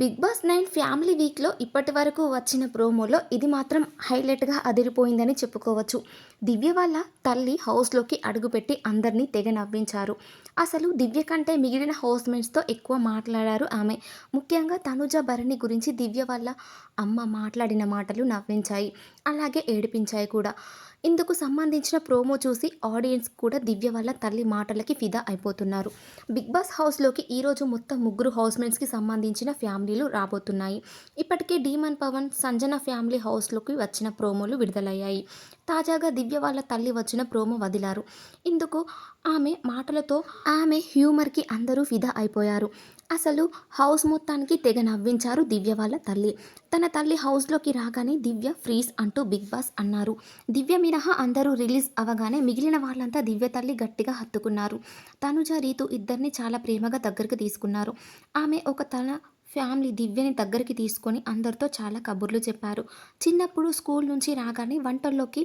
Big boss nine family వీక్లో ఇప్పటి వరకు వచ్చిన ప్రోమోలో ఇది మాత్రం హైలైట్గా అదిరిపోయిందని చెప్పుకోవచ్చు. దివ్య వాళ్ళ తల్లి హౌస్లోకి అడుగుపెట్టి అందరినీ తెగ నవ్వించారు. అసలు దివ్య కంటే మిగిలిన హౌస్మేట్స్తో ఎక్కువ మాట్లాడారు ఆమె. ముఖ్యంగా తనుజ భరణి గురించి దివ్య వాళ్ళ అమ్మ మాట్లాడిన మాటలు నవ్వించాయి. అలాగే ఏడిపించాయి కూడా. ఇందుకు సంబంధించిన ప్రోమో చూసి ఆడియన్స్ కూడా దివ్య వల్ల తల్లి మాటలకి ఫిదా అయిపోతున్నారు. బిగ్ బాస్ హౌస్లోకి ఈరోజు మొత్తం ముగ్గురు హౌస్మేట్స్కి సంబంధించిన ఫ్యామిలీలు రాబోతున్నాయి. ఇప్పటికే డీమన్ పవన్ సంజన ఫ్యామిలీ హౌస్లోకి వచ్చిన ప్రోమోలు విడుదలయ్యాయి. తాజాగా దివ్య వాళ్ళ తల్లి వచ్చిన ప్రోమో వదిలారు. ఇందుకు ఆమె మాటలతో ఆమె హ్యూమర్కి అందరూ ఫిదా అయిపోయారు. అసలు హౌస్ మొత్తానికి తెగ నవ్వించారు దివ్య వాళ్ళ తల్లి. తన తల్లి హౌస్లోకి రాగానే దివ్య ఫ్రీజ్ అంటూ బిగ్ బాస్ అన్నారు. దివ్య మినహా అందరూ రిలీజ్ అవగానే మిగిలిన వాళ్ళంతా దివ్య తల్లి గట్టిగా హత్తుకున్నారు. తనుజ రీతు ఇద్దరిని చాలా ప్రేమగా దగ్గరికి తీసుకున్నారు. ఆమె ఒక తన ఫ్యామిలీ దివ్యని దగ్గరికి తీసుకొని అందరితో చాలా కబుర్లు చెప్పారు. చిన్నప్పుడు స్కూల్ నుంచి రాగానే వంటల్లోకి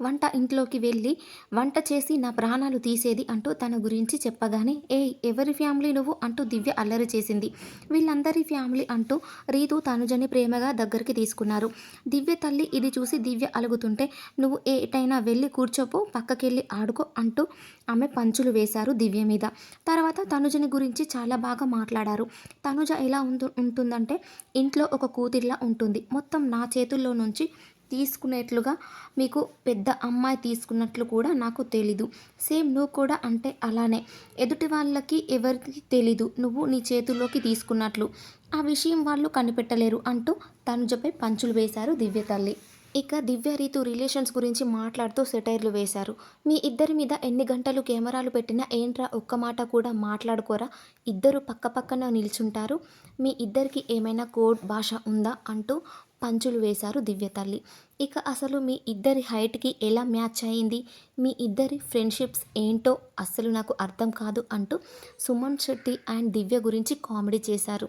వంట ఇంట్లోకి వెళ్ళి వంట చేసి నా ప్రాణాలు తీసేది అంటూ తన గురించి చెప్పగానే ఏ ఎవరి ఫ్యామిలీ నువ్వు? అంటూ దివ్య అల్లరి చేసింది. వీళ్ళందరి ఫ్యామిలీ అంటూ రీతు తనుజని ప్రేమగా దగ్గరికి తీసుకున్నారు. దివ్య తల్లి ఇది చూసి దివ్య అలుగుతుంటే నువ్వు ఏటైనా వెళ్ళి కూర్చోపో పక్కకెళ్ళి ఆడుకో అంటూ ఆమె పంచులు వేశారు దివ్య మీద. తర్వాత తనుజని గురించి చాలా బాగా మాట్లాడారు. తనుజ ఎలా ఉందో ఉంటుందంటే ఇంట్లో ఒక కూతురిలా ఉంటుంది. మొత్తం నా చేతుల్లో నుంచి తీసుకునేట్లుగా మీకు పెద్ద అమ్మాయి తీసుకున్నట్లు కూడా నాకు తెలీదు. సేమ్ నువ్వు కూడా అంటే అలానే. ఎదుటి వాళ్ళకి ఎవరికి తెలీదు. నువ్వు నీ చేతుల్లోకి తీసుకున్నట్లు. ఆ విషయం వాళ్ళు కనిపెట్టలేరు అంటూ తనుజపై పంచులు వేశారు దివ్య తల్లి. ఇక దివ్య రీతు రిలేషన్స్ గురించి మాట్లాడుతూ సెటైర్లు వేశారు. మీ ఇద్దరి మీద ఎన్ని గంటలు కెమెరాలు పెట్టినా ఏంట్రా ఒక్క మాట కూడా మాట్లాడుకోరా? ఇద్దరు పక్క పక్కన నిల్చుంటారు. మీ ఇద్దరికి ఏమైనా కోడ్ భాష ఉందా? అంటూ పంచులు వేశారు దివ్య తల్లి. ఇక అసలు మీ ఇద్దరి హైట్కి ఎలా మ్యాచ్ అయింది? మీ ఇద్దరి ఫ్రెండ్షిప్స్ ఏంటో అస్సలు నాకు అర్థం కాదు అంటూ సుమన్ శెట్టి అండ్ దివ్య గురించి కామెడీ చేశారు.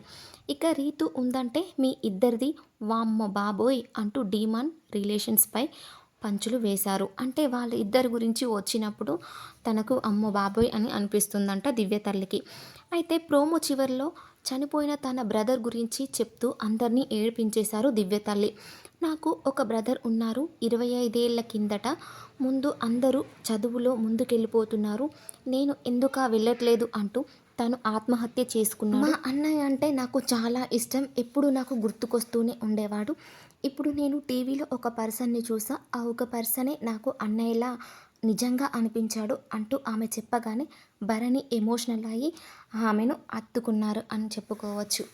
ఇక రీతు ఉందంటే మీ ఇద్దరిది వామ్మ బాబోయ్ అంటూ డీమాన్ రిలేషన్స్పై పంచులు వేశారు. అంటే వాళ్ళ ఇద్దరి గురించి వచ్చినప్పుడు తనకు అమ్మ బాబోయ్ అని అనిపిస్తుందంట దివ్య తల్లికి. అయితే ప్రోమో చివరిలో చనిపోయిన తన బ్రదర్ గురించి చెప్తూ అందరినీ ఏడిపించేశారు దివ్య తల్లి. నాకు ఒక బ్రదర్ ఉన్నారు. ఇరవై ఐదేళ్ళ కిందట ముందు అందరూ చదువులో ముందుకెళ్ళిపోతున్నారు. నేను ఎందుకా వెళ్ళట్లేదు అంటూ తను ఆత్మహత్య చేసుకున్నాడు. మా అన్నయ్య అంటే నాకు చాలా ఇష్టం. ఎప్పుడు నాకు గుర్తుకొస్తూనే ఉండేవాడు. ఇప్పుడు నేను టీవీలో ఒక పర్సన్ని చూసా. ఆ ఒక పర్సనే నాకు అన్నయ్యలా నిజంగా అనిపించాడు అంటూ ఆమె చెప్పగానే భరణి ఎమోషనల్ అయ్యి ఆమెను అత్తుకున్నారు అని చెప్పుకోవచ్చు.